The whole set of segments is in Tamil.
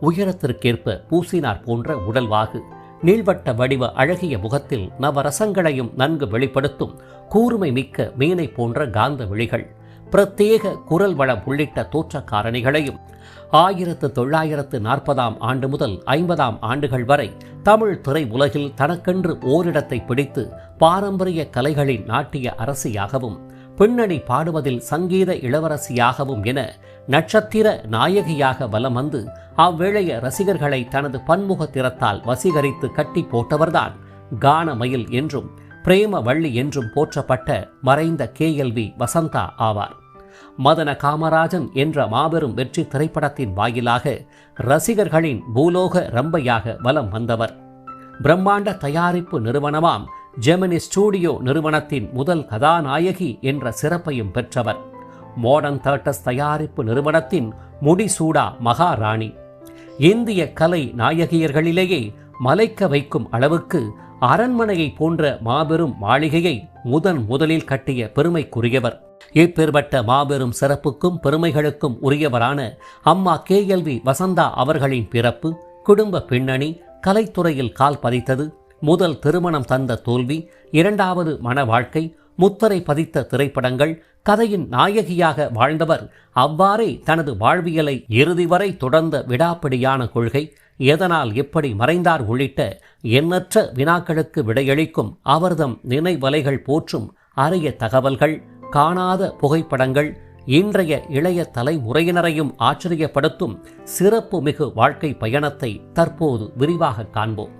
உயரத்திற்கேற்ப பூசினார் போன்ற உடல்வாகு. நீள்வட்ட வடிவ அழகிய முகத்தில் நவரசங்களையும் நன்கு வெளிப்படுத்தும் கூர்மை மிக்க மீனை போன்ற காந்த விழிகள் பிரத்யேக குரல் வளம் உள்ளிட்ட தோற்ற காரணிகளையும் ஆயிரத்து தொள்ளாயிரத்து நாற்பதாம் ஆண்டு முதல் ஐம்பதாம் ஆண்டுகள் வரை தமிழ் திரை உலகில் தனக்கென்று ஓரிடத்தை பிடித்து பாரம்பரிய கலைகளின் நாட்டிய அரசியாகவும் பின்னணி பாடுவதில் சங்கீத இளவரசியாகவும் என நட்சத்திர நாயகியாக வலம் வந்து அவ்வேளைய ரசிகர்களை தனது பன்முக திறத்தால் வசீகரித்து கட்டி போட்டவர்தான். கானமயில் என்றும் பிரேம வள்ளி என்றும் போற்றப்பட்ட மறைந்த கேஎல்வி வசந்தா ஆவார். மதன காமராஜன் என்ற மாபெரும் வெற்றி திரைப்படத்தின் வாயிலாக ரசிகர்களின் பூலோக ரம்பையாக வலம் வந்தவர். பிரம்மாண்ட தயாரிப்பு நிறுவனமாம் ஜெமினி ஸ்டூடியோ நிறுவனத்தின் முதல் கதாநாயகி என்ற சிறப்பையும் பெற்றவர். மாடர்ன் தேட்டஸ் தயாரிப்பு நிறுவனத்தின் முடிசூடா மகாராணி. இந்திய கலை நாயகியர்களிலேயே மலைக்க வைக்கும் அளவுக்கு அரண்மனையை போன்ற மாபெரும் மாளிகையை முதன் முதலில் கட்டிய பெருமைக்குரியவர். இப்பேற்பட்ட மாபெரும் சிறப்புக்கும் பெருமைகளுக்கும் உரியவரான அம்மா கே. கல்வி வசந்தா அவர்களின் பிறப்பு குடும்ப பின்னணி கலைத்துறையில் கால் பதித்தது. முதல் திருமணம் தந்த தோல்வி இரண்டாவது மன வாழ்க்கை முத்தரை பதித்த திரைப்படங்கள் கதையின் நாயகியாக வாழ்ந்தவர் அவ்வாறே தனது வாழ்வியலை இறுதி வரை தொடர்ந்த விடாப்பிடியான கொள்கை எதனால் எப்படி மறைந்தார் உள்ளிட்ட எண்ணற்ற வினாக்களுக்கு விடையளிக்கும் அவர்தம் நினைவலைகள் போற்றும் அரிய தகவல்கள் காணாத புகைப்படங்கள் இன்றைய இளைய தலைமுறையினரையும் ஆச்சரியப்படுத்தும் சிறப்புமிகு வாழ்க்கை பயணத்தை தற்போது விரிவாக காண்போம்.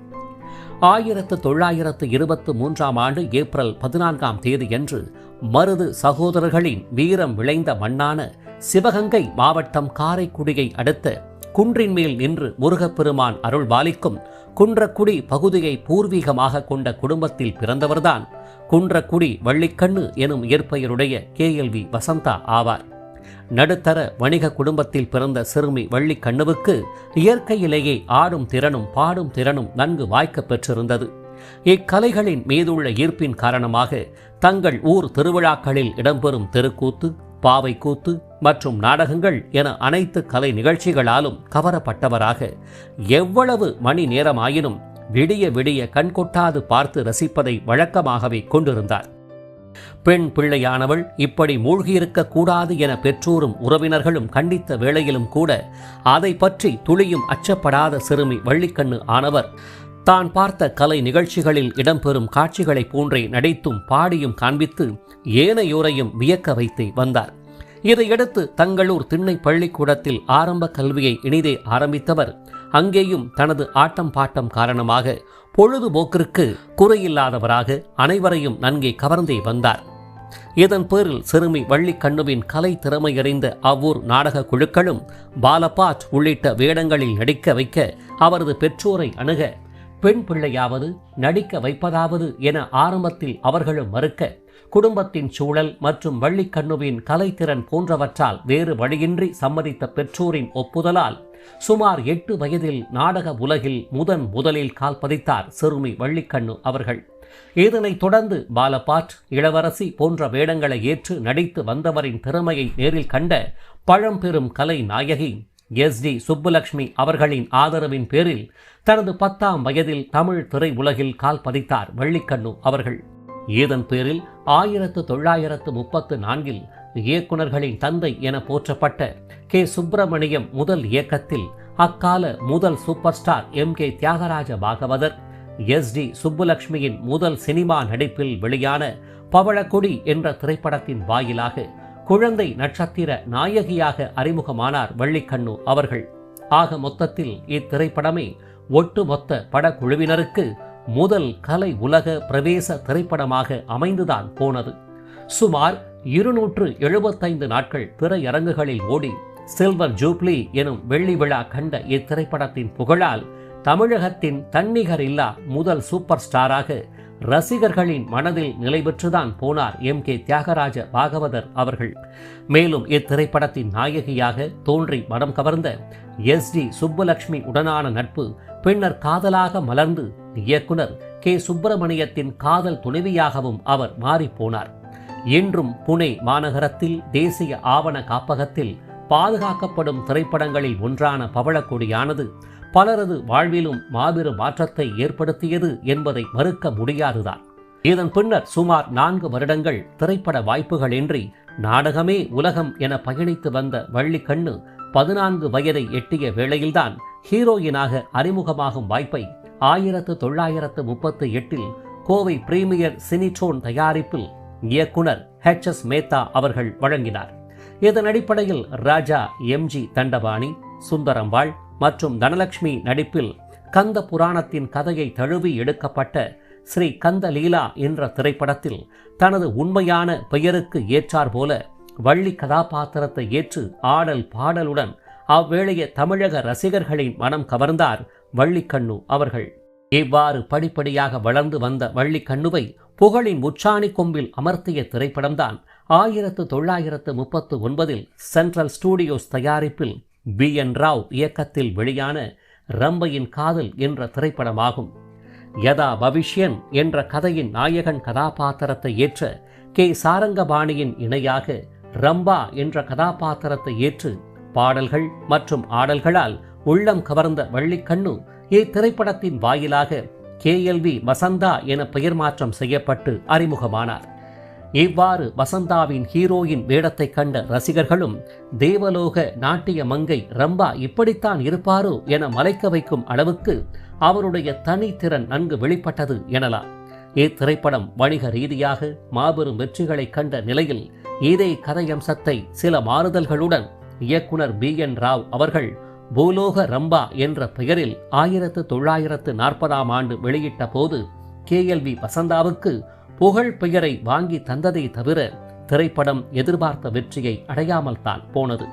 ஆயிரத்து தொள்ளாயிரத்து இருபத்து மூன்றாம் ஆண்டு ஏப்ரல் பதினான்காம் தேதியன்று மருது சகோதரர்களின் வீரம் விளைந்த மண்ணான சிவகங்கை மாவட்டம் காரைக்குடியை அடுத்த குன்றின் மேல் நின்று முருகப்பெருமான் அருள் பாலிக்கும் குன்றக்குடி பகுதியை பூர்வீகமாக கொண்ட குடும்பத்தில் பிறந்தவர்தான் குன்றக்குடி வள்ளிக்கண்ணு எனும் இயற்பெயருடைய கேஎல்வி வசந்தா ஆவார். நடுத்தர வணிக குடும்பத்தில் பிறந்த சிறுமி வள்ளிக்கண்ணுவுக்கு இயற்கையிலேயே ஆடும் திறனும் பாடும் திறனும் நன்கு வாய்க்கப் பெற்றிருந்தது. இக்கலைகளின் மீதுள்ள ஈர்ப்பின் காரணமாக தங்கள் ஊர் திருவிழாக்களில் இடம்பெறும் தெருக்கூத்து பாவைக்கூத்து மற்றும் நாடகங்கள் என அனைத்து கலை நிகழ்ச்சிகளாலும் கவரப்பட்டவராக எவ்வளவு மணி நேரமாயினும் விடிய விடிய கண்கொட்டாது பார்த்து ரசிப்பதை வழக்கமாகவே கொண்டிருந்தார். பெண் பிள்ளையானவள் இப்படி மூழ்கியிருக்க கூடாது என பெற்றோரும் உறவினர்களும் கண்டித்த வேளையிலும் கூட அதை பற்றி துளியும் அச்சப்படாத சிறுமி வள்ளிக்கண்ணு ஆனவர் தான் பார்த்த கலை நிகழ்ச்சிகளில் இடம்பெறும் காட்சிகளைப் போன்றே நடித்தும் பாடியும் காண்பித்து ஏனையோரையும் வியக்க வைத்து வந்தார். இதையடுத்து தங்களூர் திண்ணை பள்ளிக்கூடத்தில் ஆரம்ப கல்வியை இனிதே ஆரம்பித்தவர். அங்கேயும் தனது ஆட்டம் பாட்டம் காரணமாக பொழுதுபோக்கிற்கு குறையில்லாதவராக அனைவரையும் நன்கே கவர்ந்தே வந்தார். இதன் பேரில் சிறுமி வள்ளிக்கண்ணுவின் கலை திறமையறிந்த அவ்வூர் நாடக குழுக்களும் பாலபாட் உள்ளிட்ட வேடங்களில் நடிக்க வைக்க அவரது பெற்றோரை அணுக பெண் பிள்ளையாவது நடிக்க வைப்பதாவது என ஆரம்பத்தில் அவர்களும் மறுக்க குடும்பத்தின் சூழல் மற்றும் வள்ளிக்கண்ணுவின் கலைத்திறன் போன்றவற்றால் வேறு வழியின்றி சம்மதித்த பெற்றோரின் ஒப்புதலால் சுமார் எட்டு வயதில் நாடக உலகில் முதன் முதலில் கால் பதித்தார் சிறுமி வள்ளிக்கண்ணு அவர்கள். இதனைத் தொடர்ந்து பாலபாட் இளவரசி போன்ற வேடங்களை ஏற்று நடித்து வந்தவரின் திறமையை நேரில் கண்ட பழம்பெரும் கலை நாயகி எஸ் டி சுப்புலட்சுமி அவர்களின் ஆதரவின் பேரில் தனது பத்தாம் வயதில் தமிழ் திரை உலகில் கால் பதித்தார் வள்ளிக்கண்ணு அவர்கள். இதன் பேரில் ஆயிரத்து தொள்ளாயிரத்து முப்பத்து நான்கில் இயக்குனர்களின் தந்தை என போற்றப்பட்ட கே. சுப்பிரமணியம் முதல் இயக்கத்தில் அக்கால முதல் super star M. K. Thyagaraja Bhagavathar S. T. சுப்புலட்சுமியின் முதல் சினிமா நடிப்பில் வெளியான பவளக்குடி என்ற திரைப்படத்தின் வாயிலாக குழந்தை நட்சத்திர நாயகியாக அறிமுகமானார் வள்ளிக்கண்ணு அவர்கள். ஆக மொத்தத்தில் இத்திரைப்படமே ஒட்டுமொத்த படக்குழுவினருக்கு முதல் கலை உலக பிரவேச திரைப்படமாக அமைந்துதான் போனது. சுமார் இருநூற்று எழுபத்தைந்து நாட்கள் திரையரங்குகளில் ஓடி சில்வர் ஜூப்ளி எனும் வெள்ளி விழா கண்ட இத்திரைப்படத்தின் புகழால் தமிழகத்தின் தன்னிகர் இல்லா முதல் சூப்பர் ஸ்டாராக ரசிகர்களின் மனதில் நிலை பெற்றுதான் போனார் எம் கே தியாகராஜ பாகவதர் அவர்கள். மேலும் இத்திரைப்படத்தின் நாயகியாக தோன்றி மனம் கவர்ந்த எஸ் டி சுப்புலட்சுமி உடனான நட்பு பின்னர் காதலாக மலர்ந்து இயக்குனர் கே சுப்பிரமணியத்தின் காதல் துணைவியாகவும் அவர் மாறிப்போனார். இன்றும் புனே மாநகரத்தில் தேசிய ஆவண காப்பகத்தில் பாதுகாக்கப்படும் திரைப்படங்களில் ஒன்றான பவளக்கொடியானது பலரது வாழ்விலும் மாபெரும் மாற்றத்தை ஏற்படுத்தியது என்பதை மறுக்க முடியாதுதான். இதன் பின்னர் சுமார் நான்கு வருடங்கள் திரைப்பட வாய்ப்புகளின்றி நாடகமே உலகம் என பயணித்து வந்த வள்ளிக்கண்ணு பதினான்கு வயதை எட்டிய வேளையில்தான் ஹீரோயினாக அறிமுகமாகும் வாய்ப்பை ஆயிரத்து தொள்ளாயிரத்து முப்பத்து எட்டில் கோவை பிரீமியர் சினிட்ரோன் தயாரிப்பில் இயக்குனர் ஹெச் எஸ் மேத்தா அவர்கள் வழங்கினார். இதன் அடிப்படையில் ராஜா எம்ஜி தண்டபாணி சுந்தரம்பாள் மற்றும் தனலட்சுமி நடிப்பில் கந்த புராணத்தின் கதையை தழுவி எடுக்கப்பட்ட ஸ்ரீ கந்த லீலா என்ற திரைப்படத்தில் தனது உண்மையான பெயருக்கு ஏற்றார் போல வள்ளி கதாபாத்திரத்தை ஏற்று ஆடல் பாடலுடன் அவ்வேளைய தமிழக ரசிகர்களின் மனம் கவர்ந்தார் வள்ளிக்கண்ணு அவர்கள். இவ்வாறு படிப்படியாக வளர்ந்து வந்த வள்ளிக்கண்ணுவை புகழின் உச்சாணி கொம்பில் அமர்த்திய திரைப்படம்தான் ஆயிரத்து தொள்ளாயிரத்து முப்பத்து ஒன்பதில் சென்ட்ரல் ஸ்டூடியோஸ் தயாரிப்பில் பி என் ராவ் இயக்கத்தில் வெளியான ரம்பையின் காதல் என்ற திரைப்படமாகும். யதா பவிஷ்யன் என்ற கதையின் நாயகன் கதாபாத்திரத்தை ஏற்ற கே. சாரங்கபாணியின் இணையாக ரம்பா என்ற கதாபாத்திரத்தை ஏற்று பாடல்கள் மற்றும் ஆடல்களால் உள்ளம் கவர்ந்த வள்ளிக்கண்ணு இத்திரைப்படத்தின் வாயிலாக கேஎல்வி வசந்தா என பெயர் மாற்றம் செய்யப்பட்டு அறிமுகமானார். இவ்வாறு வசந்தாவின் ஹீரோயின் வேடத்தை கண்ட ரசிகர்களும் தேவலோக நாட்டிய மங்கை ரம்பா இப்படித்தான் இருப்பாரோ என மலைக்க வைக்கும் அளவுக்கு அவருடைய தனித்திறன் நன்கு வெளிப்பட்டது எனலாம். இத்திரைப்படம் வணிக ரீதியாக மாபெரும் வெற்றிகளை கண்ட நிலையில் இதே கதையம்சத்தை சில மாறுதல்களுடன் இயக்குனர் பி. என். ராவ் அவர்கள் பூலோக ரம்பா என்ற பெயரில் ஆயிரத்து தொள்ளாயிரத்து நாற்பதாம் ஆண்டு வெளியிட்ட போது கேஎல்வி வசந்தாவுக்கு புகழ் பெயரை வாங்கி தந்ததை தவிர திரைப்படம் எதிர்பார்த்த வெற்றியை அடையாமல் தான் போனது.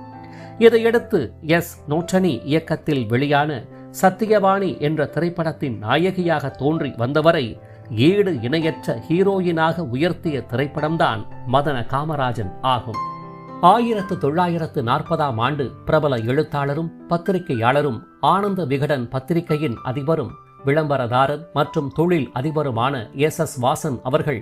இதையடுத்து எஸ். நோட்டனி இயக்கத்தில் வெளியான சத்தியவாணி என்ற திரைப்படத்தின் நாயகியாக தோன்றி வந்தவரை ஈடு இணையற்ற ஹீரோயினாக உயர்த்திய திரைப்படம்தான் மதன காமராஜன் ஆகும். ஆயிரத்து தொள்ளாயிரத்து நாற்பதாம் ஆண்டு பிரபல எழுத்தாளரும் பத்திரிகையாளரும் ஆனந்த விகடன் பத்திரிகையின் அதிபரும் விளம்பரதாரர் மற்றும் தொழில் அதிபருமான எஸ் எஸ் வாசன் அவர்கள்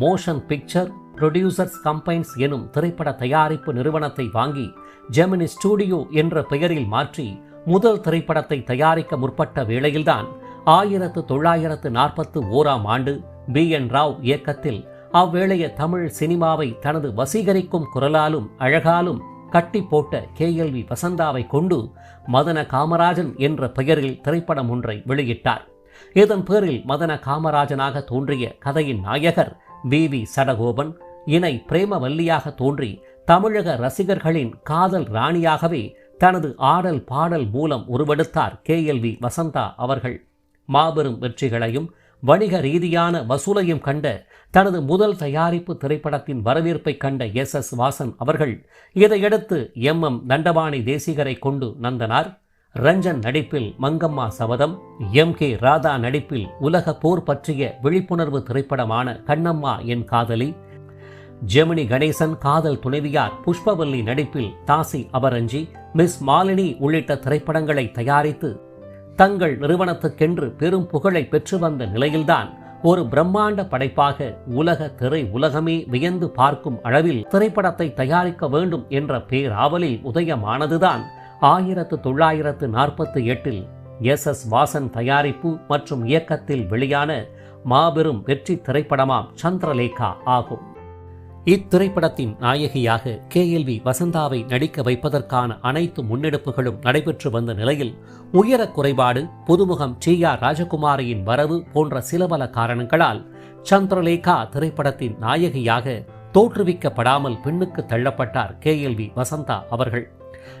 மோஷன் பிக்சர் ப்ரொடியூசர்ஸ் கம்பைன்ஸ் எனும் திரைப்பட தயாரிப்பு நிறுவனத்தை வாங்கி ஜெமினி ஸ்டூடியோ என்ற பெயரில் மாற்றி முதல் திரைப்படத்தை தயாரிக்க முற்பட்ட வேளையில்தான் ஆயிரத்து தொள்ளாயிரத்து நாற்பத்து ஓராம் ஆண்டு பி. என். ராவ் இயக்கத்தில் அவ்வேளைய தமிழ் சினிமாவை தனது வசீகரிக்கும் குரலாலும் அழகாலும் கட்டி போட்ட கேஎல்வி வசந்தாவை கொண்டு மதன காமராஜன் என்ற பெயரில் திரைப்படம் ஒன்றை வெளியிட்டார். இதன் பேரில் மதன காமராஜனாக தோன்றிய கதையின் நாயகர் வி. வி. சடகோபன் இணை பிரேமவல்லியாக தோன்றி தமிழக ரசிகர்களின் காதல் ராணியாகவே தனது ஆடல் பாடல் மூலம் உருவெடுத்தார் கேஎல்வி வசந்தா அவர்கள். மாபெரும் வெற்றிகளையும் வணிக ரீதியான வசூலையும் கண்ட தனது முதல் தயாரிப்பு திரைப்படத்தின் வரவேற்பை கண்ட எஸ். எஸ். வாசன் அவர்கள் இதையடுத்து எம். எம். தண்டபாணி தேசிகரை கொண்டு நந்தனார் ரஞ்சன் நடிப்பில் மங்கம்மா சபதம் எம். கே. ராதா நடிப்பில் உலக போர் பற்றிய விழிப்புணர்வு திரைப்படமான கண்ணம்மா என் காதலி ஜெமினி கணேசன் காதல் துணைவியார் புஷ்பவல்லி நடிப்பில் தாசி அபரஞ்சி மிஸ் மாலினி உள்ளிட்ட திரைப்படங்களை தயாரித்து தங்கள் நிறுவனத்துக்கென்று பெரும் புகழை பெற்று வந்த நிலையில்தான் ஒரு பிரம்மாண்ட படைப்பாக உலக திரை உலகமே வியந்து பார்க்கும் அளவில் திரைப்படத்தை தயாரிக்க வேண்டும் என்ற பேராவலில் உதயமானதுதான் ஆயிரத்து தொள்ளாயிரத்து நாற்பத்தி எட்டில் எஸ் எஸ் வாசன் தயாரிப்பு மற்றும் இயக்கத்தில் வெளியான மாபெரும் வெற்றி திரைப்படமாம் சந்திரலேகா ஆகும். இத்திரைப்படத்தின் நாயகியாக கேஎல்வி வசந்தாவை நடிக்க வைப்பதற்கான அனைத்து முன்னெடுப்புகளும் நடைபெற்று வந்த நிலையில் உயர குறைபாடு புதுமுகம் டி. ஆர். ராஜகுமாரியின் வரவு போன்ற சில பல காரணங்களால் சந்திரலேகா திரைப்படத்தின் நாயகியாக தோற்றுவிக்கப்படாமல் பெண்ணுக்கு தள்ளப்பட்டார் கேஎல்வி வசந்தா அவர்கள்.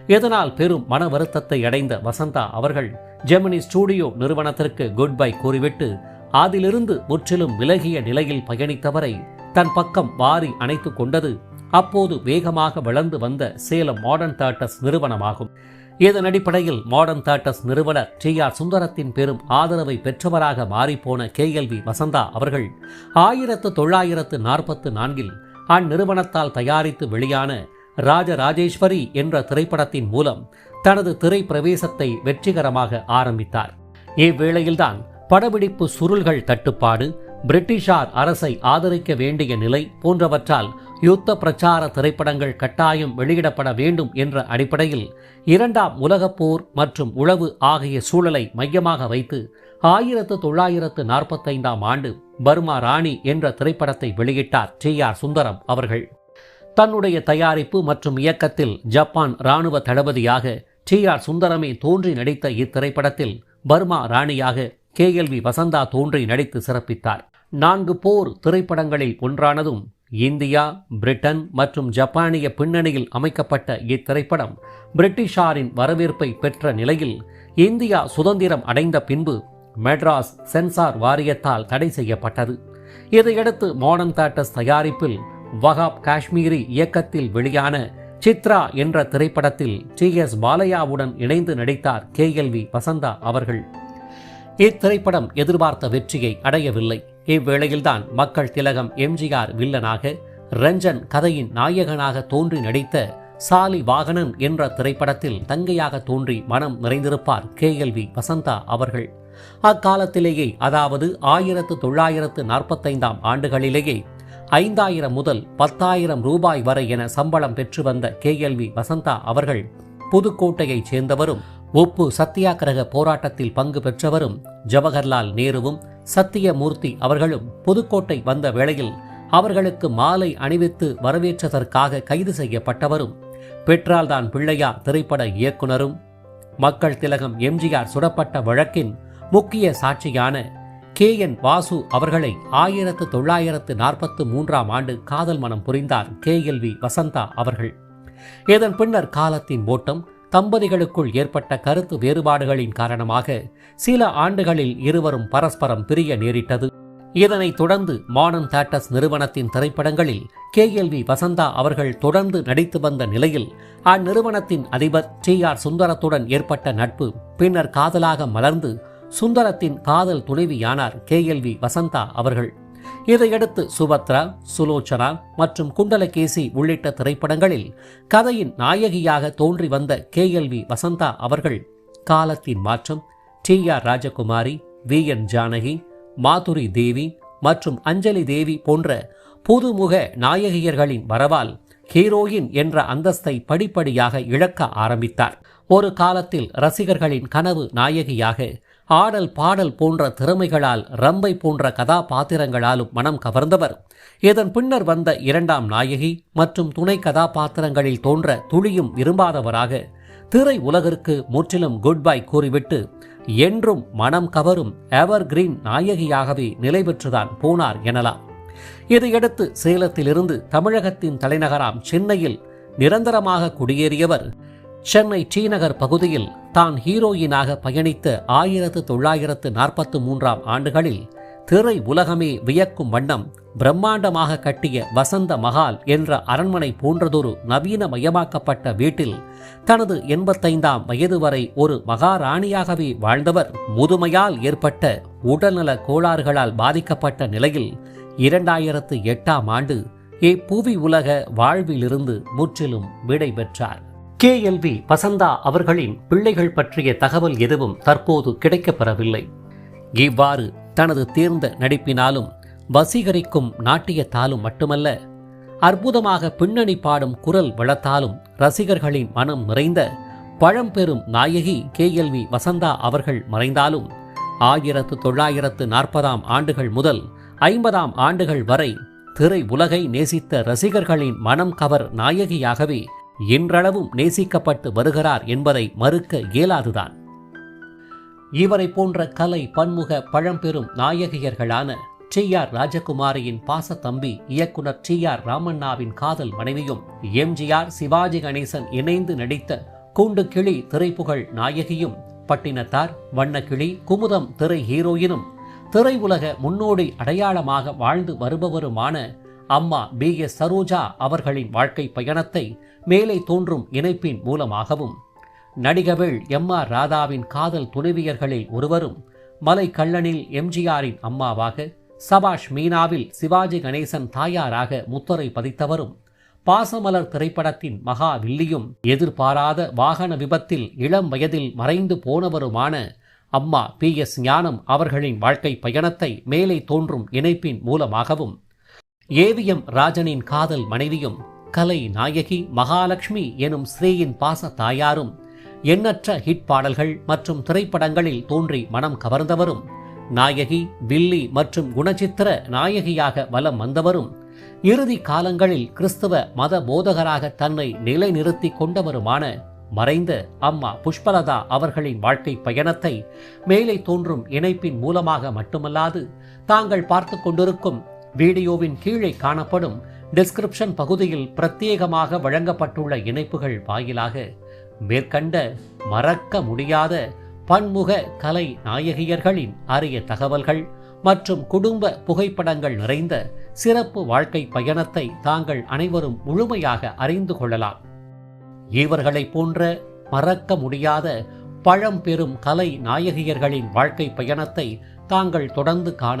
இதனால் பெரும் மன வருத்தத்தை அடைந்த வசந்தா அவர்கள் ஜெமினி ஸ்டூடியோ நிறுவனத்திற்கு குட் பை கூறிவிட்டு அதிலிருந்து முற்றிலும் விலகிய நிலையில் பயணித்தவரை தன் பக்கம் வாரி அணைத்து கொண்டது அப்போது வேகமாக வளர்ந்து வந்த சேலம் மாடர்ன் தேட்டர்ஸ் நிறுவனமாகும். இதன் அடிப்படையில் மாடர்ன் தேட்டர்ஸ் நிறுவனர் டி ஆர் சுந்தரத்தின் பெரும் ஆதரவை பெற்றவராக மாறிப்போன கே எல் வி வசந்தா அவர்கள் ஆயிரத்து தொள்ளாயிரத்து நாற்பத்து நான்கில் அந்நிறுவனத்தால் தயாரித்து வெளியான ராஜராஜேஸ்வரி என்ற திரைப்படத்தின் மூலம் தனது திரை பிரவேசத்தை வெற்றிகரமாக ஆரம்பித்தார். இவ்வேளையில்தான் படப்பிடிப்பு சுருள்கள் தட்டுப்பாடு பிரிட்டிஷார் அரசை ஆதரிக்க வேண்டிய நிலை போன்றவற்றால் யுத்த பிரச்சார திரைப்படங்கள் கட்டாயம் வெளியிடப்பட வேண்டும் என்ற அடிப்படையில் இரண்டாம் உலகப் போர் மற்றும் உளவு ஆகிய சூழலை மையமாக வைத்து ஆயிரத்து தொள்ளாயிரத்து நாற்பத்தைந்தாம் ஆண்டு பர்மா ராணி என்ற திரைப்படத்தை வெளியிட்டார் டி ஆர் சுந்தரம் அவர்கள். தன்னுடைய தயாரிப்பு மற்றும் இயக்கத்தில் ஜப்பான் இராணுவ தளபதியாக டி ஆர் சுந்தரமே தோன்றி நடித்த இத்திரைப்படத்தில் பர்மா ராணியாக கே எல் வி வசந்தா தோன்றி நடித்து சிறப்பித்தார். நான்கு போர் திரைப்படங்களில் ஒன்றானதும் இந்தியா பிரிட்டன் மற்றும் ஜப்பானிய பின்னணியில் அமைக்கப்பட்ட இத்திரைப்படம் பிரிட்டிஷாரின் வரவேற்பை பெற்ற நிலையில் இந்தியா சுதந்திரம் அடைந்த பின்பு மெட்ராஸ் சென்சார் வாரியத்தால் தடை செய்யப்பட்டது. இதையடுத்து மாடர்ன் தேட்டர்ஸ் தயாரிப்பில் வகாப் காஷ்மீரி இயக்கத்தில் வெளியான சித்ரா என்ற திரைப்படத்தில் டி எஸ் பாலையாவுடன் இணைந்து நடித்தார் கே எல் வி வசந்தா அவர்கள். இத்திரைப்படம் எதிர்பார்த்த வெற்றியை அடையவில்லை. இவ்வேளையில்தான் மக்கள் திலகம் எம்ஜிஆர் வில்லனாக ரஞ்சன் கதையின் நாயகனாக தோன்றி நடித்த சாலி வாகனன் என்ற திரைப்படத்தில் தங்கையாக தோன்றி மனம் நிறைந்திருப்பார் கே. எல். வி. வசந்தா அவர்கள். அக்காலத்திலேயே அதாவது ஆயிரத்து தொள்ளாயிரத்து நாற்பத்தைந்தாம் ஆண்டுகளிலேயே ஐந்தாயிரம் முதல் பத்தாயிரம் ரூபாய் வரை என சம்பளம் பெற்று வந்த கே. எல். வி. வசந்தா அவர்கள் புதுக்கோட்டையைச் சேர்ந்தவரும் உப்பு சத்தியாகிரக போராட்டத்தில் பங்கு பெற்றவரும் ஜவஹர்லால் நேருவும் சத்தியமூர்த்தி அவர்களும் புதுக்கோட்டை வந்த வேளையில் அவர்களுக்கு மாலை அணிவித்து வரவேற்றதற்காக கைது செய்யப்பட்டவரும் பெற்றால்தான் பிள்ளையார் திரைப்பட இயக்குனரும் மக்கள் திலகம் எம்ஜிஆர் சுடப்பட்ட வழக்கின் முக்கிய சாட்சியான கே என் வாசு அவர்களை ஆயிரத்து தொள்ளாயிரத்து நாற்பத்து மூன்றாம் ஆண்டு காதல் மனம் புரிந்தார் கே எல் வி வசந்தா அவர்கள். இதன் பின்னர் காலத்தின் ஓட்டம் தம்பதிகளுக்குள் ஏற்பட்ட கருத்து வேறுபாடுகளின் காரணமாக சில ஆண்டுகளில் இருவரும் பரஸ்பரம் பிரிய நேரிட்டது. இதனைத் தொடர்ந்து மானன் தேட்டர்ஸ் நிறுவனத்தின் திரைப்படங்களில் கே. எல். வி. வசந்தா அவர்கள் தொடர்ந்து நடித்து வந்த நிலையில் அந்நிறுவனத்தின் அதிபர் டி. ஆர். சுந்தரத்துடன் ஏற்பட்ட நட்பு பின்னர் காதலாக மலர்ந்து சுந்தரத்தின் காதல் துணைவியானார் கே. எல். வி. வசந்தா அவர்கள். இதையடுத்து சுபத்ரா சுலோச்சனா மற்றும் குண்டலகேசி உள்ளிட்ட திரைப்படங்களில் கதையின் நாயகியாக தோன்றி வந்த கே. எல். வி. வசந்தா அவர்கள் காலத்தின் மாற்றம் T. R. Rajakumari V. N. Janaki Madhuri Devi மற்றும் அஞ்சலி தேவி போன்ற புதுமுக நாயகியர்களின் வரவால் ஹீரோயின் என்ற அந்தஸ்தை படிப்படியாக இழக்க ஆரம்பித்தார். ஒரு காலத்தில் ரசிகர்களின் கனவு நாயகியாக ஆடல் பாடல் போன்ற திறமைகளால் ரம்பை போன்ற கதாபாத்திரங்களாலும் மனம் கவர்ந்தவர். இதன் பின்னர் வந்த இரண்டாம் நாயகி மற்றும் துணை கதாபாத்திரங்களில் தோன்ற துளியும் விரும்பாதவராக திரை உலகிற்கு முற்றிலும் குட் பை கூறிவிட்டு என்றும் மனம் கவரும் எவர் கிரீன் நாயகியாகவே நிலை பெற்றுதான் போனார் எனலாம். இதையடுத்து சேலத்திலிருந்து தமிழகத்தின் தலைநகராம் சென்னையில் நிரந்தரமாக குடியேறியவர் சென்னை டிநகர் பகுதியில் தான் ஹீரோயினாக பயணித்த ஆயிரத்து தொள்ளாயிரத்து நாற்பத்து மூன்றாம் ஆண்டுகளில் திரை உலகமே வியக்கும் வண்ணம் பிரம்மாண்டமாக கட்டிய வசந்த மகால் என்ற அரண்மனை போன்றதொரு நவீன மயமாக்கப்பட்ட வீட்டில் தனது எண்பத்தைந்தாம் வயது வரை ஒரு மகாராணியாகவே வாழ்ந்தவர். முதுமையால் ஏற்பட்ட உடல்நல கோளாறுகளால் பாதிக்கப்பட்ட நிலையில் இரண்டாயிரத்து எட்டாம் ஆண்டு இப்புவி உலக வாழ்விலிருந்து முற்றிலும் விடை பெற்றார் கே வசந்தா அவர்களின் பிள்ளைகள் பற்றிய தகவல் எதுவும் தற்போது கிடைக்கப்பெறவில்லை. இவ்வாறு தனது தேர்ந்த நடிப்பினாலும் வசீகரிக்கும் நாட்டியத்தாலும் மட்டுமல்ல அற்புதமாக பின்னணி பாடும் குரல் வளத்தாலும் ரசிகர்களின் மனம் நிறைந்த பழம்பெரும் நாயகி கே வசந்தா அவர்கள் மறைந்தாலும் ஆயிரத்து தொள்ளாயிரத்து நாற்பதாம் ஆண்டுகள் முதல் ஐம்பதாம் ஆண்டுகள் வரை திரை உலகை நேசித்த ரசிகர்களின் மனம் கவர் நாயகியாகவே இன்றளவும் நேசிக்கப்பட்டு வருகிறார் என்பதை மறுக்க இயலாதுதான். இவரை போன்ற கலை பன்முக பழம்பெரும் நாயகியர்களான டி ஆர் ராஜகுமாரியின் பாசத்தம்பி இயக்குனர் டி ஆர் ராமண்ணாவின் காதல் மனைவியும் எம்ஜிஆர் சிவாஜி கணேசன் இணைந்து நடித்த கூண்டு கிளி திரைப்புகழ் நாயகியும் பட்டினத்தார் வண்ணக்கிளி குமுதம் திரை ஹீரோயினும் திரை உலக முன்னோடி அடையாளமாக வாழ்ந்து வருபவருமான அம்மா பி எஸ் சரோஜா அவர்களின் வாழ்க்கை பயணத்தை மேலே தோன்றும் இணைப்பின் மூலமாகவும். நடிகவேள் எம் ஆர் ராதாவின் காதல் துணைவியர்களில் ஒருவரும் மலை கள்ளனில் எம்ஜிஆரின் அம்மாவாக சபாஷ் மீனாவில் சிவாஜி கணேசன் தாயாராக முத்தரை பதித்தவரும் பாசமலர் திரைப்படத்தின் மகா வில்லியும் எதிர்பாராத வாகன விபத்தில் இளம் வயதில் மறைந்து போனவருமான அம்மா பி எஸ் ஞானம் அவர்களின் வாழ்க்கை பயணத்தை மேலே தோன்றும் இணைப்பின் மூலமாகவும். ஏவிஎம் ராஜனின் காதல் மனைவியும் கலை நாயகி மகாலட்சுமி எனும் ஸ்ரீயின் பாச தாயாரும் எண்ணற்ற ஹிட் பாடல்கள் மற்றும் திரைப்படங்களில் தோன்றி மனம் கவர்ந்தவரும் நாயகி வில்லி மற்றும் குணச்சித்திர நாயகியாக வலம் வந்தவரும் இறுதி காலங்களில் கிறிஸ்தவ மத போதகராக தன்னை நிலைநிறுத்தி கொண்டவருமான மறைந்த அம்மா புஷ்பலதா அவர்களின் வாழ்க்கை பயணத்தை மேலே தோன்றும் இணைப்பின் மூலமாக மட்டுமல்லாது தாங்கள் பார்த்து கொண்டிருக்கும் வீடியோவின் கீழே காணப்படும் டிஸ்கிரிப்ஷன் பகுதியில் பிரத்யேகமாக வழங்கப்பட்டுள்ள இணைப்புகள் வாயிலாக மேற்கண்ட மறக்க முடியாத பன்முக கலை நாயகியர்களின் அரிய தகவல்கள் மற்றும் குடும்ப புகைப்படங்கள் நிறைந்த சிறப்பு வாழ்க்கை பயணத்தை தாங்கள் அனைவரும் முழுமையாக அறிந்து கொள்ளலாம். இவர்களைப் போன்ற மறக்க முடியாத பழம்பெரும் கலை நாயகியர்களின் வாழ்க்கை பயணத்தை தாங்கள் தொடர்ந்து காண